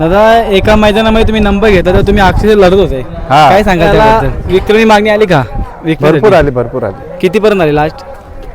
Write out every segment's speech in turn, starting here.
दादा एका मैदानामध्ये तुम्ही नंबर घेता तर तुम्ही अक्षरशः लढत होते. हा. काय सांगाल त्याबद्दल? विक्रमी मागणी आली का? भरपूर आली भरपूर आली. कितीपर्यंत आली लास्ट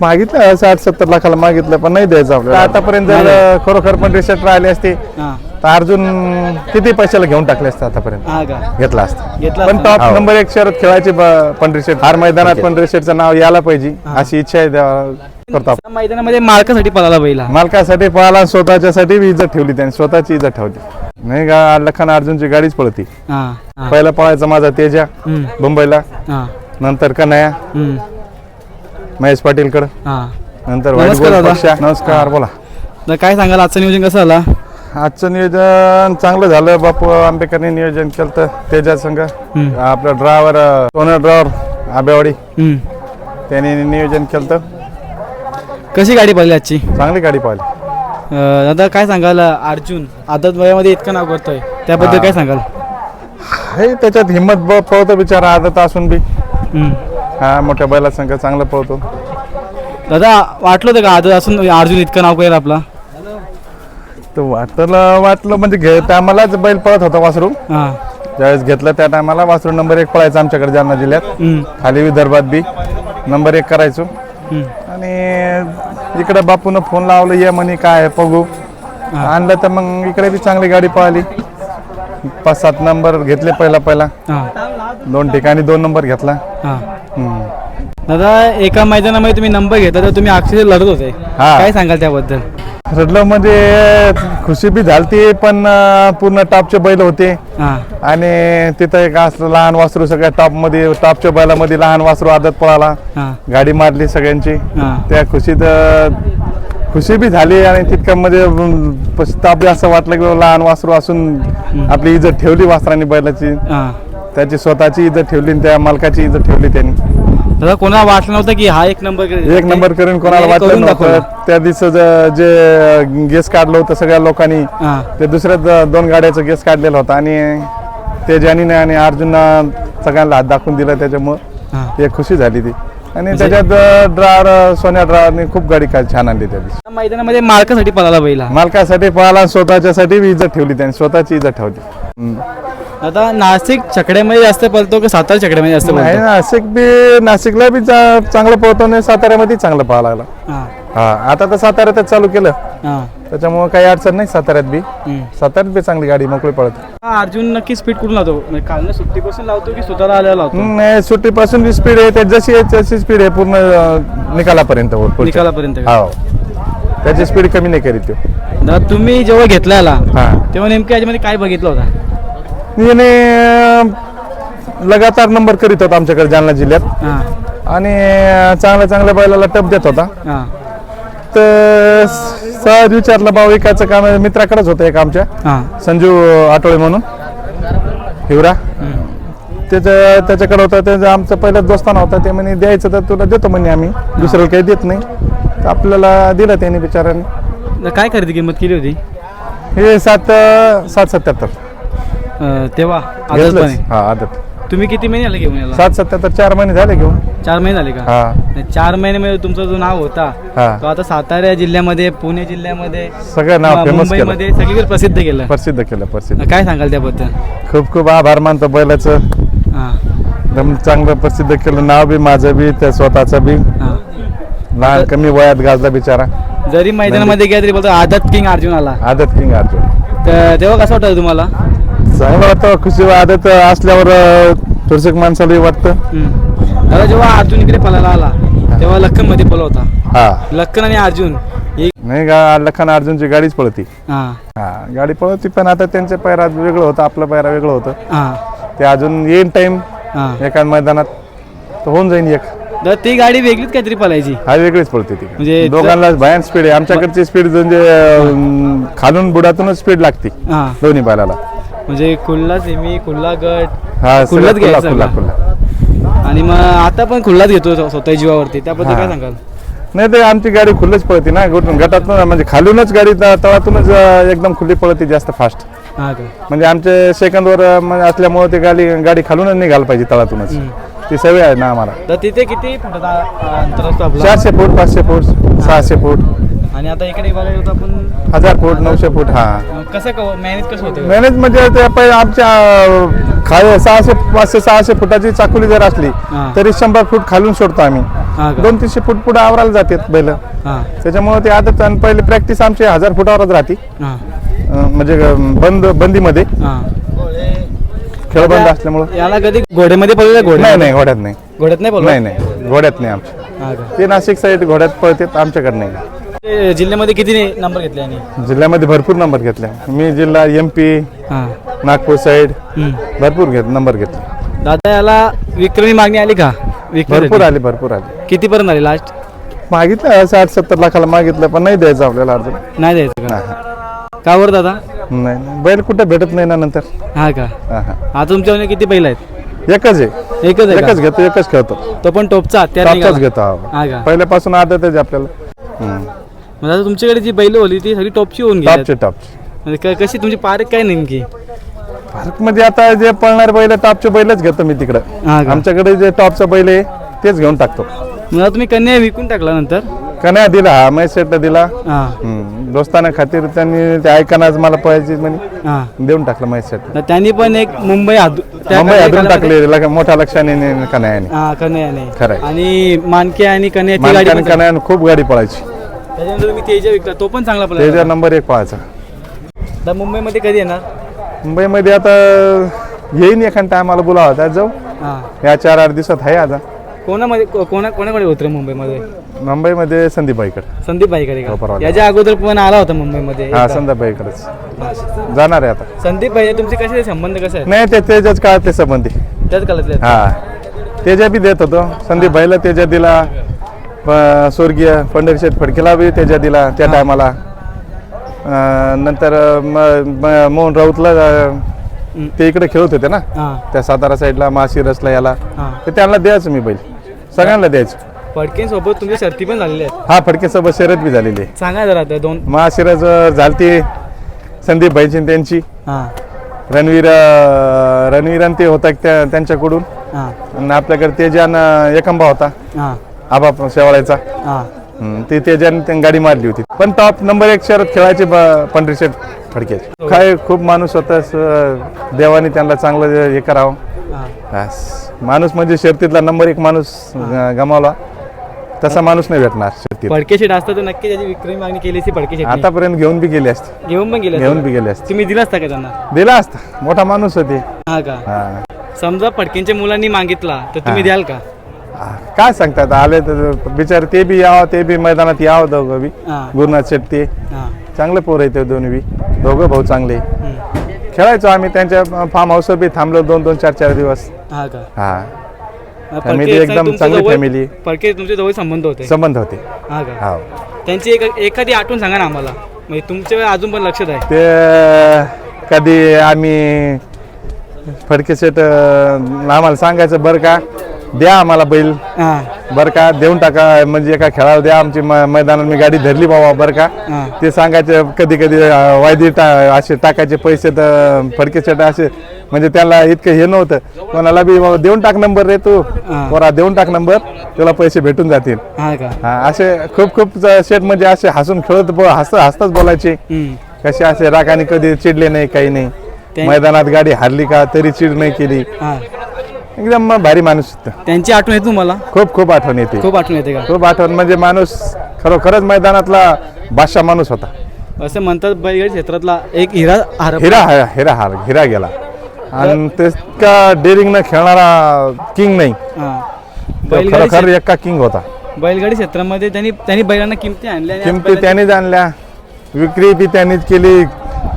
मागितलं साठ सत्तर लाखाला मागितलं पण नाही द्यायचं आपल्याला. आतापर्यंत जर खरोखर पण रिसेट राहिले असते हां. तर अर्जुन किती पैशाला घेऊन टाकले असते आतापर्यंत? हा का? घेतला असता. घेतला पण असता. टॉप नंबर एक शहरात खेळायची पंढरी शेट हार मैदानात पंढरी शेटचं नाव यायला पाहिजे अशी इच्छा आहे देवा- करतो आपण. त्या मैदानामध्ये मालकासाठी पळाला बैला मालकासाठी पळाला स्वतःच्यासाठी बी इज्जत ठेवली त्यांनी स्वतःची इज्जत ठेवली. नाही का लखन अर्जुनची गाडीच पळती. हां हां. पहिला पळायचा माझा तेजा हम्म, मुंबईला. हां. नंतर कन्हया. हम्म, महेश पाटीलकडं. हां. नंतर नमस्कार white ball दादा. पक्षा. नमस्कार बोला. तर काय सांगाल आजचं नियोजन कसं झाला? आजचं नियोजन चांगलं झालं. बापू आंबेकरने नियोजन केलं तर तेजा संघ. आपला ड्रायव्हर ओनर ड्रायव्हर आबेवाडी. त्यांनी नियोजन केलं तर कशी गाडी पडली आजची? चांगली गाडी पाहिली दादा काय सांगाल अर्जुन? आदत वयामध्ये इतकं नाव करतोय त्याबद्दल. काय सांगाल? हे त्याच्यात हिंमत ब- पळतो बिचारा आदत असून बी. हम्म. हा मोठ्या बैला संघ चांगला पळतो दादा वाटलं होतं का आदत असून अर्जुन इतकं नाव करेल आपला? तर वाटलं वाटलं म्हणजे घे टायमालाच बैल पळत होता वासरू. हां. ज्यावेळेस घेतलं त्या टायमाला वासरू नंबर एक पळायचा आमच्याकडे जालना जिल्ह्यात. हम्म, खाली विदर्भात बी. नंबर एक करायचो. हम्म. आणि इकडे बापून फोन लावलं ये म्हणे काय आहे, बघू. आणलं तर मग इकडे बी चांगली गाडी पळाली. पाच सात नंबर घेतले पहिला पहिला. हां. दोन ठिकाणी दोन नंबर घेतला. हां. हम्म. दादा एका मैदानामध्ये तुम्ही नंबर घेता तर तुम्ही अक्षरशः लढत होते. हा. काय सांगाल त्याबद्दल? रडलं म्हणजे खुशी बी झालती पण पूर्ण टॉपचे बैल होते. हां. आणि तिथं एक असलं लहान वासरू सगळ्या टॉपमध्ये टॉपच्या बैलामध्ये लहान वासरू आदत पळाला. गाडी मारली सगळ्यांची. त्या खुशीत खुशी बी झाली आणि तितकं म्हणजे अं, पश्चाताप बी असं वाटलं की लहान वासरू असून आपली इज्जत ठेवली वासरांनी बैलाची. त्याची स्वतःची इज्जत ठेवली आणि त्या मालकाची इज्जत ठेवली त्यांनी. दादा कोणाला वाटलं नव्हतं की हा एक नंबर? एक नंबर करून कोणाला करून वाटलं. नव्हतं त्या दिवसाचं जे गेस काढलं होतं सगळ्या लोकांनी हां. ते दुसऱ्या द- दोन गाड्याचं गेस काढलेलं होतं. आणि ते ज्यानीने आणि अर्जुननं सगळ्यांना हात दाखवून दिला त्याच्यामुळं. हां. एक खुशी झाली ती. आणि त्याच्यात ड्रायव्हर सोन्या ड्रायव्हरने खूप गाडी का छान आणली त्या दिवशी. मैदानामध्ये मालकासाठी पळाला बैला मालकासाठी पळाला स्वतःच्यासाठी बी इज्जत ठेवली त्यांनी स्वतःची इज्जत ठेवली. हम्म. आता नाशिक छकड्यामध्ये जास्त पळतो की सातारा छकड्यामध्ये जास्त नाही पळतो नाशिक बी नाशिकला बी चा- चांगलं पळतो आणि साताऱ्यामध्ये चांगलं पळायला लागला. हां. हा आता तर साताऱ्यातच चालू केलं. हां. त्याच्यामुळे काही अडचण नाही साताऱ्यात बी. हम्म. साताऱ्यात बी चांगली गाडी मोकळी पळते. हा, अर्जुन नक्की स्पीड कुठून लावतो? म्हणजे कालनं सुट्टीपासून लावतो की स्वतःला आल्याला लावतो? नाही, सुट्टीपासून जी स्पीड आहे त्यात जशी आहे तशी स्पीड आहे पूर्ण अं, निकालापर्यंत वर पुढच्या. निकालापर्यंत हो त्याची स्पीड कमी नाही करीत तो. दादा तुम्ही जेव्हा घेतल्याला हा. तेव्हा नेमक्या याच्यामध्ये काय बघितलं होता? याने अं, लगातार नंबर करीत होता आमच्याकडे जालना जिल्ह्यात. हां. आणि चांगल्या चांगल्या बैलाला टप देत होता. हां. तर सहज विचारलं भाऊ एकाचं काम मित्राकडेच होतं एक आमच्या. हां. संजू आठवळे म्हणून. हिवरा. त्याचं त्याच्याकडे होतं त्याचं आमचं पहिलं दोस्ताना होता ते म्हणे द्यायचं तर तुला देतो म्हणे आम्ही. दुसऱ्याला काही देत नाही. तर आपल्याला दिलं त्याने बिचाराने काय खरेदी किंमत केली होती? हे सात सात सत्याहत्तर. अं, तेव्हा घेतलंच हा आदत. तुम्ही किती महिने आले घेऊन याला सात सत्याहत्तर चार महिने झाले घेऊन. चार महिने झाले का? हा. चार महिन्यामध्ये तुमचा जो नाव होता हा. तो आता सातारा जिल्ह्यामध्ये पुणे जिल्ह्यामध्ये सगळं नाव फेमस केलं मुंबईमध्ये सगळीकडे प्रसिद्ध केलं. प्रसिद्ध केलं प्रसिद्ध. काय सांगाल त्याबद्दल? खूप खूप आभार मानतो बैलाचं. हां. एकदम चांगलं प्रसिद्ध केलं. नाव बी माझं बी त्या स्वतःचं बी. हां. लहान कमी वयात गाजला बिचारा. जरी मैदानामध्ये गेला तरी बोलतो आदत किंग अर्जुन आला. आदत किंग अर्जुन. तर तेव्हा कसं वाटतं तुम्हाला? चांगलं वाटतं खुशी आदत असल्यावर थोडसं माणसाला वाटतं. हम्म. दादा जेव्हा अर्जुन इकडे पळायला आला तेव्हा लक्कनमध्ये पळला होता. हा. लक्कन आणि अर्जुन एक नाही का लखन अर्जुनची गाडीच पळती. हां. हा गाडी पळती पण आता त्यांच्या पैरा वेगळं होतं आपलं पैरा वेगळं होतं. हां. ते अजून येईन टाइम हां. एका मैदानात. तर होऊन जाईन एक. तर ती गाडी वेगळीच काहीतरी पळायची. हा वेगळीच पळते ती. म्हणजे. दोघांना भयान स्पीड आहे. आमच्याकडची स्पीड म्हणजे अं, खालून बुडातूनच स्पीड लागते. हां. दोन्ही बैलाला. म्हणजे खुल्ला सेमी खुल्ला गट हा खुल्लाच घ्यायचा खुल्ला का? खुल्ला. आणि मग आता पण खुल्लाच घेतो स्व- स्वतः जीवावरती. त्याबद्दल काय. सांगाल? नाही ते आमची गाडी खुल्लच पळते ना गटात म्हणजे खालूनच गाडी तळातूनच एकदम खुली पळते जास्त फास्ट. हां म्हणजे आमचे सेकंदवर असल्यामुळे ते गाडी गाडी खालूनच निघायला पाहिजे तळातूनच ती सवय आहे ना आम्हाला. तर तिथे किती आपला? चारशे फूट पाचशे फूट सहाशे फूट. आणि आता इकडे बघायला होतं आपण हजार फूट नऊशे फूट हा. कसं क मॅनेज कसं होतं? मॅनेज म्हणजे ते आमच्या खाली सहाशे पाचशे सहाशे फुटाची चाकुली जर असली हा. तरी शंभर फूट खालून सोडतो आम्ही. हा का? दोन तीनशे फूट पुढे आवरायला जातात बैल. हां. त्याच्यामुळे ते आणि पहिले प्रॅक्टिस आमची हजार फुटावरच राहते. हां. अं, म्हणजे अं, बंद बंदीमध्ये. हां. खेळ बंद असल्यामुळं. याला कधी घोड्यामध्ये पळलं घोड्या नाही नाही घोड्यात नाही. घोड्यात नाही नाही नाही. घोड्यात नाही आमच्या. हां का? ते नाशिक साईड घोड्यात पळतात आमच्याकडे नाही. जिल्ह्यामध्ये किती नंबर घेतले जिल्ह्यामध्ये भरपूर नंबर घेतले. मी जिल्हा एम पी हां. नागपूर साईड हम्म. भरपूर घेत नंबर घेतले. दादा याला विक्रमी मागणी आली का? भरपूर आले. भरपूर आले. कितीपर्यंत आली लास्ट मागितलं साठ सत्तर लाखाला मागितलं पण नाही द्यायचं आपल्याला अर्ज. नाही द्यायचं का? का बरं दादा? नाही नाही. बैल कुठं भेटत नाही ना नंतर. हा का? हा, हा. तुमच्याकडे किती बैल आहेत? एकच आहे. एकच आहे एकच का? घेतो एकच खेळतो. तो पण टॉपचा हत्यार टॉपचाच निघाला. घेतो हा. हा का? पहिल्यापासून आदत आहे आपल्याला. हम्म. मग आता तुमच्याकडे जी बैल होली ती सगळी टॉपची होऊन गेली टॉपचे टॉपचे. म्हणजे क- कशी तुमची पार्क काय नेमकी? पार्कमध्ये आता जे पळणार बैल टॉपचे बैलच घेतो मी तिकडं. हा का? आमच्याकडे जे टॉपचा बैल आहे तेच घेऊन टाकतो. मग आता तुम्ही कन्या विकून टाकला नंतर? कन्या दिला हा मै सेटला दिला. हा. हम्म. दोस्ताना खातीर त्यांनी ते ऐकणार मला पाहिजे म्हणे. हा. देऊन टाकलं मै सेट तर त्यांनी पण एक मुंबई हादू त्या मुंबई हादरून कन्या- टाकले लग- मोठ्या लक्षाने कन्याने हा कन्याने खरंय. आणि मानके आणि कन्या गाडी पण कन्याने खूप गाडी पळायची. त्याच्यानंतर तुम्ही तेजा विकला तो पण चांगला त्याचा पडला नंबर एक पळायचा तर मुंबईमध्ये कधी येणार? मुंबईमध्ये आता येईन एखाद टायमाला बोलावा त्यात जाऊ. हा. या चार आठ दिवसात आहे आता. कोणामध्ये को- कोणा कोणाकडे होतं रे मुंबईमध्ये? मुंबईमध्ये संदीप भाईकडे संदीप भाईकडे हो, का परवा. याच्या अगोदर पण आला होता मुंबईमध्ये हा. संदीप भाईकडेच जाणार आहे आता. संदीप भाई तुमचे कसे संबंध कसे आहेत? नाही ते त्याच्याच काळातले संबंधी. त्याच काळातले आहेत? हा. तेजा बी देत होतो. संदीप भाईला तेजा दिला. स्वर्गीय पंढरीशेठ फडकेला बी तेजा दिला त्या टायमाला. नंतर मोहन राऊतला ते इकडे खेळत होते ना? हा. त्या सातारा साईडला माशिरसला याला. तर त्यांना द्यायचं मी बैल. सगळ्यांना द्यायचं. फडकेंसोबत तुमच्या शर्ती पण झालेल्या आहेत. हा फडकेसोबत शर्यत बी झालेली आहे. सांगा जरा त्या दोन महाशिरज झालती. संदीप भाईची त्यांची. रणवीर रणवीर ते होता त्या त्यांच्याकडून. आणि आपल्याकडे तेजान एकंबा होता. आबा शेवाळ्याचा. हा. हम्म, ते त्याच्याने त्यांनी गाडी मारली होती. पण टॉप नंबर एक शहरात खेळायचे ब- पंढरी शेठ फडके काय खूप माणूस होता स- देवाने त्यांना चांगलं हे करावं. हा. बस. माणूस म्हणजे शर्तीतला नंबर एक माणूस ग- गमावला. तसा माणूस नाही भेटणार शर्तीत. फडके शेट असता तर नक्की त्याची विक्रमी मागणी केली असती फडके शेट आतापर्यंत घेऊन बी गेले असते. घेऊन पण गेले घेऊन बी गेले असते. तुम्ही दिला असता का त्यांना? दिला असता. मोठा माणूस होते. हा का? हा. समजा फडकेंच्या मुलांनी मागितला तर तुम्ही द्याल का? काय सांगतात? आले तर बिचारे ते बी यावं ते बी मैदानात यावं दोघं बी. हा. गुरुनाथ शेट्टी. हा. चांगले पोर आहे ते दोन्ही बी. दोघं भाऊ चांगले. हम्म. खेळायचो आम्ही त्यांच्या फार्म हाऊसवर बी थांबलो दोन दोन चार चार दिवस. हा का? हा. फडके शेट एकदम तुमच्या चांगली जवळ-. फडके तुमचे जवळ संबंध होते. संबंध होते. हा का? हा. त्यांची एक एखादी आठवण सांगा ना आम्हाला. म्हणजे तुमच्या अजून पण लक्षात आहे. ते कधी आम्ही फडके सेट आम्हाला सांगायचं बरं का? द्या आम्हाला बैल. हा. बरं का देऊन टाका म्हणजे एका खेळावर द्या. आमची म- मैदानात मी गाडी धरली बाबा बरं का. हा. ते सांगायचे कधी कधी अं, वायदी टा असे टाकायचे पैसे तर फडके सेट असे. म्हणजे त्याला इतकं हे नव्हतं. कोणाला बी बाबा देऊन टाक नंबर रे तू. हा. पोरा देऊन टाक नंबर. तुला पैसे भेटून जातील. हा का? हा असे खूप खूप शेट म्हणजे असे हसून खेळत ब- हसत हसताच बोलायचे. हम्म. कसे असे रागाने कधी चिडले नाही काही नाही. मैदानात गाडी हारली का तरी चिड नाही केली. हा. एकदम भारी माणूस होता. त्यांची आठवण येते तुम्हाला? खूप खूप आठवण येते. खूप आठवण येते का? खूप आठवण म्हणजे माणूस खरोखरच मैदानातला बादशाह माणूस होता. असं म्हणतात बैलगाडी क्षेत्रातला एक हिरा हार हिरा हा- हिरा हार हिरा गेला. आणि तितका डेअरिंग न खेळणारा किंग नाही. हा. तो बैलगाडी खरोखर एका किंग होता. बैलगाडी क्षेत्रामध्ये त्यांनी त्यांनी बैलांना किमती आणल्या आणि किमती बैलांची- त्यानेच आणल्या. विक्री बी त्यांनीच केली.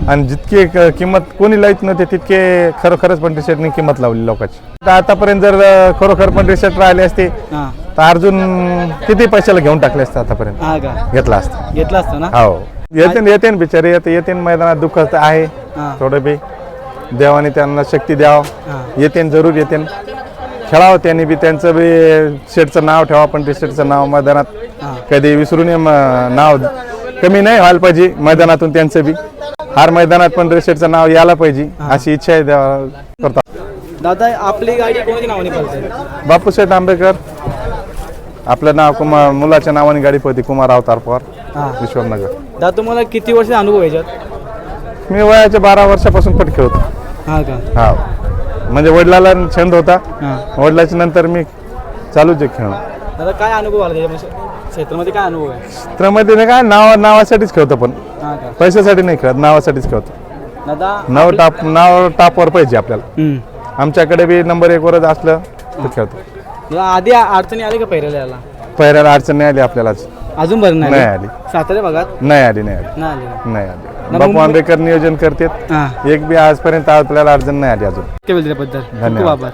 आणि जितके किंमत कोणी लाईत नव्हते तितके खरोखरच पंढरी शेटनी किंमत लावली लोकांची. आता आतापर्यंत जर खरोखर पंढरी शेट राहिले असते तर अर्जुन किती पैशाला घेऊन टाकले असते आतापर्यंत? घेतला असता. घेतला असता ना? हो. येते येते बिचारे येते येते मैदानात दुःख आहे. थोडं बी. देवाने त्यांना शक्ती द्यावं. येते जरूर येते खेळावं त्यांनी बी त्यांचं बी शेटचं नाव ठेवा पण ते शेटचं नाव मैदानात. कधी विसरून नाव कमी नाही व्हायला पाहिजे मैदानातून त्यांचं बी. हार मैदानात पण रेशेटचं नाव यायला पाहिजे अशी इच्छा आहे देवा करता दादा आपली गाडी कोणाच्या नावाने पळते? बापूसाहेब आंबेकर आपलं नाव कुमार मुलाच्या नावाने गाडी पळते कुमार अवतार पवार हा. विश्वमनगर दादा तुम्हाला किती वर्ष अनुभव आहे याच्यात? मी वयाच्या बारा वर्षापासून पट खेळतो हा का? हा. म्हणजे वडिलाला छंद होता. हा. वडिलाच्या नंतर मी चालूच आहे खेळणं. दादा काय अनुभव आला त्याच्यामध्ये? क्षेत्रामध्ये काय अनुभव आहे? चित्रामध्ये नाही काय नाव नावासाठीच खेळतो पण हा का पैशासाठी नाही खेळत नावासाठीच खेळतो. दादा नाव टाप नाव टापवर पाहिजे आपल्याला. हम्म. आमच्याकडे बी नंबर एक वरच असलं तर खेळतो. आधी अडचणी आली का पहिल्याला याला पहिल्याला अडचण नाही आली आपल्यालाच. अजून बरं नाही नाही आली. सातारा भागात? नाही आली नाही आली. नाही आली. का? नाही आली. बापू आंबेडकर नियोजन करतात हा. एक बी आजपर्यंत आपल्याला अडचण नाही आली अजून. खूप धन्यवाद. आभार.